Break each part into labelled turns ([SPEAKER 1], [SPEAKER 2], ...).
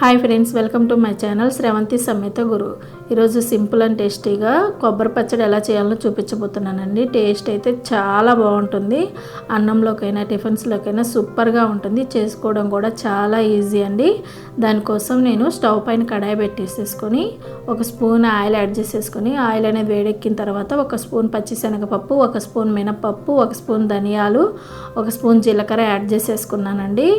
[SPEAKER 1] Hi friends welcome to my channel Sravanthi సమేత గురు. ఈరోజు simple and టేస్టీగా కొబ్బరి పచ్చడి ఎలా చేయాలో చూపించబోతున్నానండి. టేస్ట్ అయితే చాలా బాగుంటుంది. అన్నంలోకైనా టిఫిన్స్లోకైనా సూపర్గా ఉంటుంది. చేసుకోవడం కూడా చాలా ఈజీ అండి. దానికోసం నేను స్టవ్ పైన కడాయి పెట్టేసేసుకొని ఒక స్పూన్ ఆయిల్ యాడ్ చేసేసుకొని ఆయిల్ అనేది వేడెక్కిన తర్వాత ఒక స్పూన్ పచ్చిశనగపప్పు ఒక స్పూన్ మినపప్పు ఒక స్పూన్ ధనియాలు ఒక స్పూన్ జీలకర్ర యాడ్ చేసేసుకున్నానండి.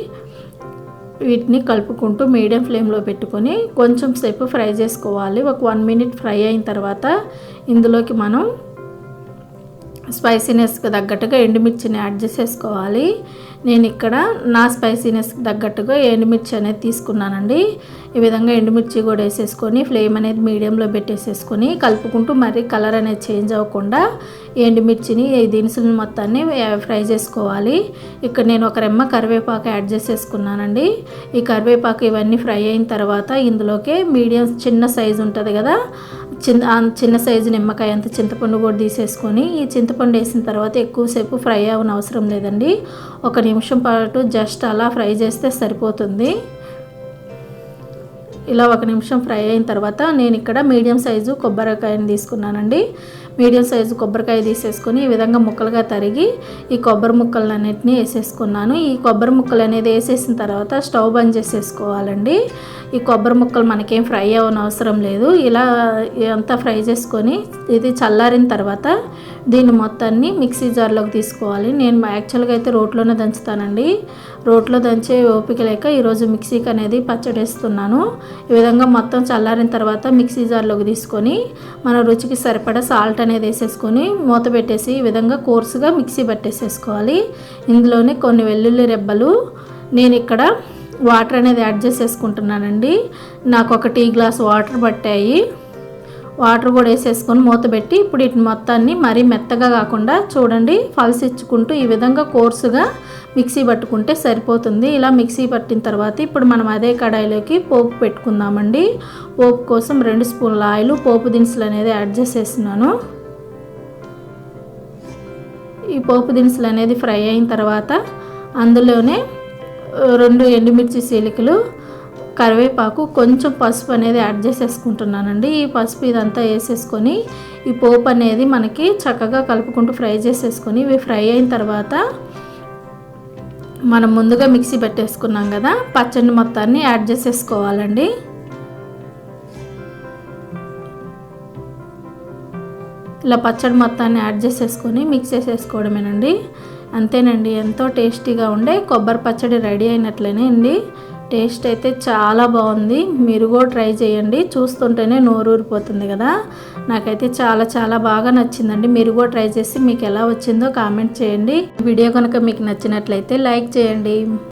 [SPEAKER 1] వీటిని కలుపుకుంటూ మీడియం ఫ్లేమ్లో పెట్టుకొని కొంచెం సేపు ఫ్రై చేసుకోవాలి. ఒక వన్ మినిట్ ఫ్రై అయిన తర్వాత ఇందులోకి మనం స్పైసీనెస్కి తగ్గట్టుగా ఎండుమిర్చిని యాడ్ చేసేసుకోవాలి. నేను ఇక్కడ నా స్పైసీనెస్కి తగ్గట్టుగా ఎండుమిర్చి అనేది తీసుకున్నానండి. ఈ విధంగా ఎండుమిర్చి కూడా వేసేసుకొని ఫ్లేమ్ అనేది మీడియంలో పెట్టేసేసుకొని కలుపుకుంటూ మరీ కలర్ అనేది చేంజ్ అవ్వకుండా ఎండుమిర్చిని ఈ దినుసులు మొత్తాన్ని ఫ్రై చేసుకోవాలి. ఇక్కడ నేను ఒక రెమ్మ కరివేపాకు యాడ్ చేసేసుకున్నానండి. ఈ కరివేపాకు ఇవన్నీ ఫ్రై అయిన తర్వాత ఇందులోకి మీడియం చిన్న సైజు ఉంటుంది కదా చిన్న చిన్న సైజు నిమ్మకాయ అంత చింతపండు కూడా తీసేసుకొని ఈ చింతపండు వేసిన తర్వాత ఎక్కువసేపు ఫ్రై అవ్వని అవసరం లేదండి. ఒక నిమిషం పాటు జస్ట్ అలా ఫ్రై చేస్తే సరిపోతుంది. ఇలా ఒక నిమిషం ఫ్రై అయిన తర్వాత నేను ఇక్కడ మీడియం సైజు కొబ్బరికాయని తీసుకున్నానండి. మీడియం సైజు కొబ్బరికాయ తీసేసుకొని ఈ విధంగా ముక్కలుగా తరిగి ఈ కొబ్బరి ముక్కలన్నిటిని వేసేసుకున్నాను. ఈ కొబ్బరి ముక్కలు అనేది వేసేసిన తర్వాత స్టవ్ బంద్ చేసేసుకోవాలండి. ఈ కొబ్బరి ముక్కలు మనకేం ఫ్రై అవ్వని అవసరం లేదు. ఇలా అంతా ఫ్రై చేసుకొని ఇది చల్లారిన తర్వాత దీన్ని మొత్తాన్ని మిక్సీ జార్లోకి తీసుకోవాలి. నేను యాక్చువల్గా అయితే రోట్లోనే దంచుతానండి. రోట్లో దంచే ఓపిక లేక ఈరోజు మిక్సీకి అనేది పచ్చడి వేస్తున్నాను ఈ విధంగా మొత్తం చల్లారిన తర్వాత మిక్సీ జార్లోకి తీసుకొని మన రుచికి సరిపడా సాల్ట్ అనేది వేసేసుకొని మూత పెట్టేసి ఈ విధంగా కోర్సుగా మిక్సీ పట్టేసేసుకోవాలి. ఇందులోనే కొన్ని వెల్లుల్లి రెబ్బలు నేను ఇక్కడ వాటర్ అనేది యాడ్ చేసేసుకుంటున్నానండి. నాకు ఒక టీ గ్లాస్ వాటర్ పట్టాయి. వాటర్ కూడా వేసేసుకొని మూత పెట్టి ఇప్పుడు వీటిని మొత్తాన్ని మరీ మెత్తగా కాకుండా చూడండి ఫల్స్ ఇచ్చుకుంటూ ఈ విధంగా కోర్సుగా మిక్సీ పట్టుకుంటే సరిపోతుంది. ఇలా మిక్సీ పట్టిన తర్వాత ఇప్పుడు మనం అదే కడాయిలోకి పోపు పెట్టుకుందామండి. పోపు కోసం రెండు స్పూన్ల ఆయిల్ పోపు దినుసులు అనేది యాడ్ చేసేస్తున్నాను. ఈ పోపు దినుసులు అనేది ఫ్రై అయిన తర్వాత అందులోనే రెండు ఎండుమిర్చి చీలికలు కరివేపాకు కొంచెం పసుపు అనేది యాడ్ చేసేసుకుంటున్నానండి. ఈ పసుపు ఇదంతా వేసేసుకొని ఈ పోపు అనేది మనకి చక్కగా కలుపుకుంటూ ఫ్రై చేసేసుకొని ఇవి ఫ్రై అయిన తర్వాత మనం ముందుగా మిక్సీ పెట్టేసుకున్నాం కదా పచ్చడి మొత్తాన్ని యాడ్ చేసేసుకోవాలండి. ఇలా పచ్చడి మొత్తాన్ని యాడ్ చేసేసుకొని మిక్స్ చేసేసుకోవడమేనండి. అంతేనండి ఎంతో టేస్టీగా ఉండే కొబ్బరి పచ్చడి రెడీ అయినట్లేనే అండి. టేస్ట్ అయితే చాలా బాగుంది. మీరు కూడా ట్రై చేయండి. చూస్తుంటేనే నోరు ఊరిపోతుంది కదా. నాకైతే చాలా చాలా బాగా నచ్చిందండి. మీరు కూడా ట్రై చేసి మీకు ఎలా వచ్చిందో కామెంట్ చేయండి. వీడియో కనుక మీకు నచ్చినట్లయితే లైక్ చేయండి.